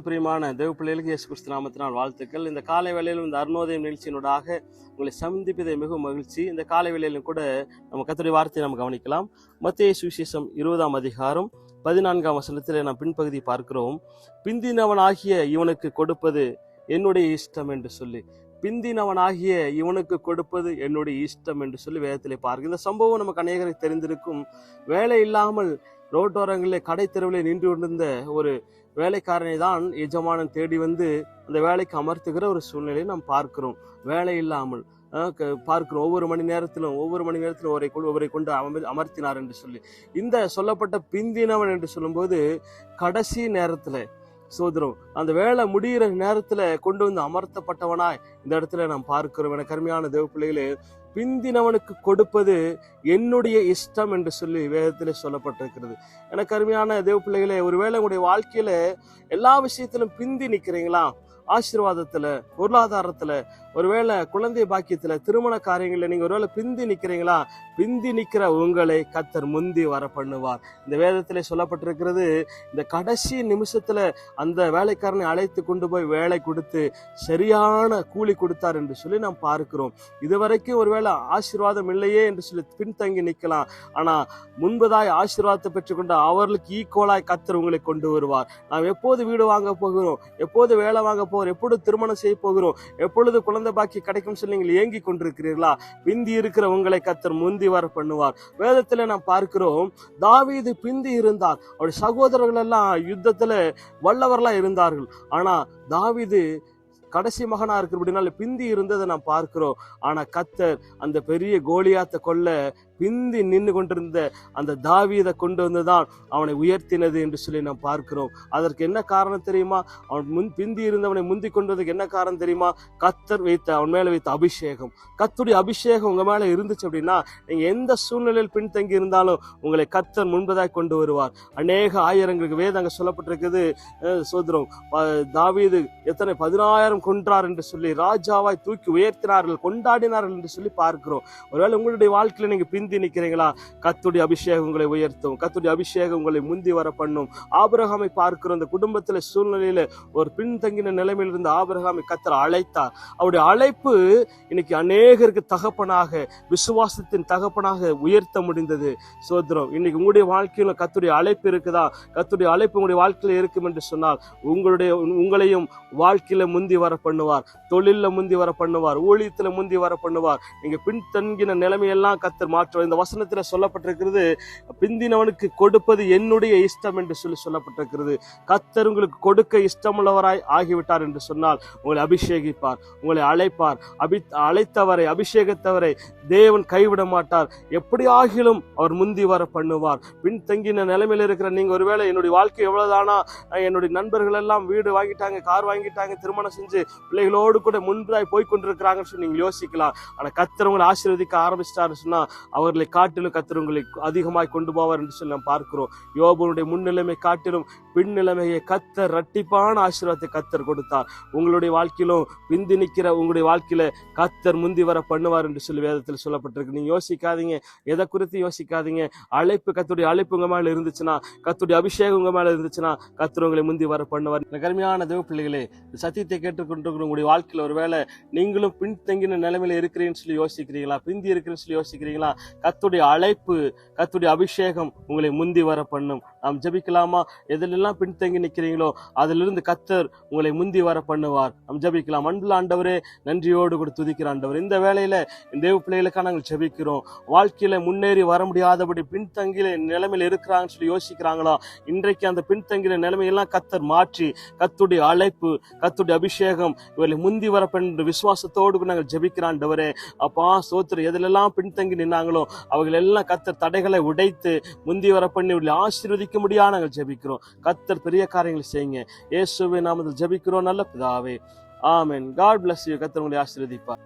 தேவ பிள்ளைகளுக்கு இயேசு கிறிஸ்து நாமத்தினால் வாழ்த்துக்கள். இந்த காலை வேளையிலும் இந்த அருணோதயம் நிகழ்ச்சியினோடாக உங்களை சந்திப்பதை மிகவும் மகிழ்ச்சி. இந்த காலை வேளையிலும் கூட நம்ம கத்துடைய வார்த்தையை நம்ம கவனிக்கலாம். மத்திய சுவிசேஷம் இருபதாம் அதிகாரம் பதினான்காம் வசனத்தில் நாம் பின்பகுதி பார்க்கிறோம். பிந்தினவன் ஆகிய இவனுக்கு கொடுப்பது என்னுடைய இஷ்டம் என்று சொல்லி. பிந்தினவனாகிய இவனுக்கு கொடுப்பது என்னுடைய இஷ்டம் என்று சொல்லி வேதத்திலே பார்க்க இந்த சம்பவம் நமக்கு அநேகருக்கு தெரிந்திருக்கும். வேலை இல்லாமல் ரோட்டோரங்களில் கடை தெருவிலே நின்று கொண்டிருந்த ஒரு வேலைக்காரனை தான் எஜமானன் தேடி வந்து அந்த வேலைக்கு அமர்த்துகிற ஒரு சூழ்நிலையை நாம் பார்க்கிறோம். வேலை இல்லாமல் பார்க்கிறோம். ஒவ்வொரு மணி நேரத்திலும் ஒவ்வொரு மணி நேரத்திலும் ஒரை ஒவ்வொரு கொண்டு அமர் அமர்த்தினார் என்று சொல்லி. இந்த சொல்லப்பட்ட பிந்தினவன் என்று சொல்லும்போது கடைசி நேரத்தில் சோதரம் அந்த வேலை முடிகிற நேரத்துல கொண்டு வந்து அமர்த்தப்பட்டவனாய் இந்த இடத்துல நாம் பார்க்கிறோம் என கருமையான தேவ பிள்ளைகளே பிந்தினவனுக்கு கொடுப்பது என்னுடைய இஷ்டம் என்று சொல்லி வேதத்தில் சொல்லப்பட்டிருக்கிறது. எனக்கு அருமையான தேவ பிள்ளைகளே ஒருவேளை உங்களுடைய வாழ்க்கையில எல்லா விஷயத்திலும் பிந்தி நிற்கிறீங்களா? ஆசீர்வாதத்துல பொருளாதாரத்துல ஒருவேளை குழந்தை பாக்கியத்துல திருமண காரியங்களில் நீங்க ஒருவேளை பிந்தி நிக்கிறீங்களா பிந்தி நிக்கிற உங்களை கத்தர் முந்தி வர பண்ணுவார் இந்த வேதத்திலே சொல்லப்பட்டிருக்கிறது இந்த கடைசி நிமிஷத்துல அந்த வேலைக்காரனை அழைத்து கொண்டு போய் வேலை கொடுத்து சரியான கூலி கொடுத்தார் என்று சொல்லி நாம் பார்க்கிறோம். இதுவரைக்கும் ஒருவேளை ஆசீர்வாதம் இல்லையே என்று சொல்லி பின்தங்கி நிற்கலாம். ஆனா முன்பதாய் ஆசீர்வாதத்தை பெற்றுக்கொண்ட அவர்களுக்கு ஈக்குவலாய் கத்தர் உங்களை கொண்டு வருவார். நாம் எப்போது வீடு வாங்க போகிறோம்? எப்போது வேலை வாங்க போகிறோம்? எப்பொழுது திருமணம் செய்ய போகிறோம்? எப்பொழுது குழந்தை பாக்கி கிடைக்கும் சொல்லி நீங்கள் ஏங்கி கொண்டிருக்கிறீர்களா? பிந்தி இருக்கிற உங்களை கத்தர் முந்தி வர பண்ணுவார். வேதத்துல நாம் பார்க்கிறோம் தாவீது பிந்தி இருந்தார். அவருடைய சகோதரர்கள் எல்லாம் யுத்தத்துல வல்லவர்களா இருந்தார்கள். ஆனா தாவிது கடைசி மகனாக இருக்கிறபடினால பிந்தி இருந்ததை நாம் பார்க்கிறோம். ஆனால் கத்தர் அந்த பெரிய கோலியாத்தை கொல்ல பிந்தி நின்று கொண்டிருந்த அந்த தாவீதை கொண்டு வந்துதான் அவனை உயர்த்தினது என்று சொல்லி நாம் பார்க்கிறோம். அதற்கு என்ன காரணம் தெரியுமா? அவன் முன் பிந்தி இருந்தவனை முந்தி கொண்டதுக்கு என்ன காரணம் தெரியுமா? கத்தர் வைத்த அவன் மேல வைத்த அபிஷேகம். கத்துடைய அபிஷேகம் உங்க மேல இருந்துச்சு அப்படின்னா நீங்க எந்த சூழ்நிலையில் பின்தங்கி இருந்தாலும் உங்களை கத்தர் முன்பதாக கொண்டு வருவார். அநேக ஆயிரங்களுக்கு வேதம் சொல்லப்பட்டிருக்குது சோதரம் தாவீது எத்தனை பதினாயிரம் கொன்றார் என்று சொல்லி ராஜாவாய் தூக்கி உயர்த்தினார்கள் கொண்டாடினார்கள் என்று சொல்லி பார்க்கிறோம். ஒருவேளை உங்களுடைய வாழ்க்கையில நீங்க பிந்தி நிற்கிறீங்களா கத்துடைய அபிஷேகம் உங்களை உயர்த்தும். கத்துடைய அபிஷேகம் உங்களை முந்தி வர பண்ணும் ஆபிரகாமை பார்க்கிற அந்த குடும்பத்தில் சூழ்நிலையில ஒரு பின்தங்கின நிலைமையில் இருந்த ஆபிரகாமை கத்தர் அழைத்தார். அவருடைய அழைப்பு இன்னைக்கு அநேகருக்கு தகப்பனாக விசுவாசத்தின் தகப்பனாக உயர்த்த முடிந்தது. சோதரம் இன்னைக்கு உங்களுடைய வாழ்க்கையில் கத்துடைய அழைப்பு இருக்குதா? கத்துடைய அழைப்பு உங்களுடைய வாழ்க்கையில் இருக்கும் என்று சொன்னால் உங்களுடைய உங்களையும் வாழ்க்கையில முந்தி வர பண்ணுவார் தொழிலில் முந்தி வர பண்ணுவார் ஊழியத்தில் முந்தி வர பண்ணுவார் நீங்க பின்தங்கின நிலைமையெல்லாம் கத்தர் இந்த வசனத்தில் சொல்லப்பட்டிருக்கிறது பிந்தினவனுக்கு கொடுப்பது என்னுடைய இஷ்டம் என்று சொல்லி சொல்லப்பட்டிருக்கிறது. கத்தர் உங்களுக்கு கொடுக்க இஷ்டமுள்ளவராய் ஆகிவிட்டார் என்று சொன்னால் உங்களை அபிஷேகிப்பார் உங்களை அழைப்பார். அபி அழைத்தவரை அபிஷேகித்தவரை தேவன் கைவிட மாட்டார். எப்படி ஆகிலும் அவர் முந்தி வர பண்ணுவார். பின்தங்கின நிலைமையில இருக்கிற நீங்க ஒருவேளை என்னுடைய வாழ்க்கை எவ்வளவுதானா என்னுடைய நண்பர்கள் எல்லாம் வீடு வாங்கிட்டாங்க கார் வாங்கிட்டாங்க திருமணம் செஞ்சு பிள்ளைகளோடு கூட முன்பதாய் போய் கொண்டிருக்கிறாங்கன்னு சொல்லி நீங்க யோசிக்கலாம். ஆனா கத்தர் உங்களை ஆசீர்வதிக்க ஆரம்பிச்சிட்டாரு சொன்னா அவர்களை காட்டிலும் கத்தர் உங்களை அதிகமாய் கொண்டு போவார் என்று சொல்லி நாம் பார்க்கிறோம். யோபனுடைய முன்னிலைமை காட்டிலும் பின்னிலைமையை கத்தர் ரட்டிப்பான ஆசீர்வாதத்தை கத்தர் கொடுத்தார். உங்களுடைய வாழ்க்கையிலும் பிந்தி நிற்கிற உங்களுடைய வாழ்க்கையில கத்தர் முந்தி வர பண்ணுவார் என்று சொல்லி வேதத்தில் சொல்லப்பட்டிருக்கு. நீங்க யோசிக்காதீங்க. எதை குறித்து யோசிக்காதீங்க? அழைப்பு கத்துடைய அழைப்பு உங்க மேல இருந்துச்சுன்னா கத்துடைய அபிஷேகம் உங்க மேல இருந்துச்சுன்னா கத்தர் உங்களை முந்தி வர பண்ணுவார். நகர்மையான கருமையான தேவ பிள்ளைகளே சத்தியத்தை கேட்டுக்கொண்டிருக்கிற உங்களுடைய வாழ்க்கையில் ஒருவேளை நீங்களும் பின்தங்கின நிலைமையில இருக்கிறீங்கன்னு சொல்லி யோசிக்கிறீங்களா? பிந்தி இருக்கிறேன்னு சொல்லி யோசிக்கிறீங்களா? கத்துடைய அழைப்பு கத்துடைய அபிஷேகம் உங்களை முந்தி வர பண்ணும் ஜெபிக்கலாமா? எதிலெல்லாம் பின்தங்கி நிற்கிறீங்களோ அதிலிருந்து கத்தர் உங்களை முந்தி வர பண்ணுவார். நாம் ஜெபிக்கலாம். அன்புள்ள ஆண்டவரே நன்றியோடு கூட துதிக்கிற ஆண்டவர். இந்த வேளையில இந்த தேவ பிள்ளைகளுக்காக நாங்கள் ஜெபிக்கிறோம். வாழ்க்கையில முன்னேறி வர முடியாதபடி பின்தங்கிய நிலைமையில் இருக்கிறாங்கன்னு சொல்லி யோசிக்கிறாங்களா? இன்றைக்கு அந்த பின்தங்கிய நிலைமையெல்லாம் கத்தர் மாற்றி கத்துடைய அழைப்பு கத்துடைய அபிஷேகம் இவர்களை முந்தி வர என்ற விசுவாசத்தோடு நாங்கள் ஜபிக்கிறாண்டவரே அப்பா சோத்திரம் எதிலெல்லாம் பின்தங்கி நின்னாங்களோ அவர்கள் எல்லாம் கத்தர் தடைகளை உடைத்து முந்தி வர பண்ணி இவர்களை ஆசீர்வதிக்க முடியாது நாங்கள் ஜெபிக்கிறோம். கத்தர் பெரிய காரியங்களை செய்யுங்க. இயேசுவை நாமத்தில் ஜெபிக்கிறோம். நல்ல பிதாவே. ஆமென். காட் பிளஸ் யூ கத்தர் உங்களை ஆசீர்வதிப்பார்.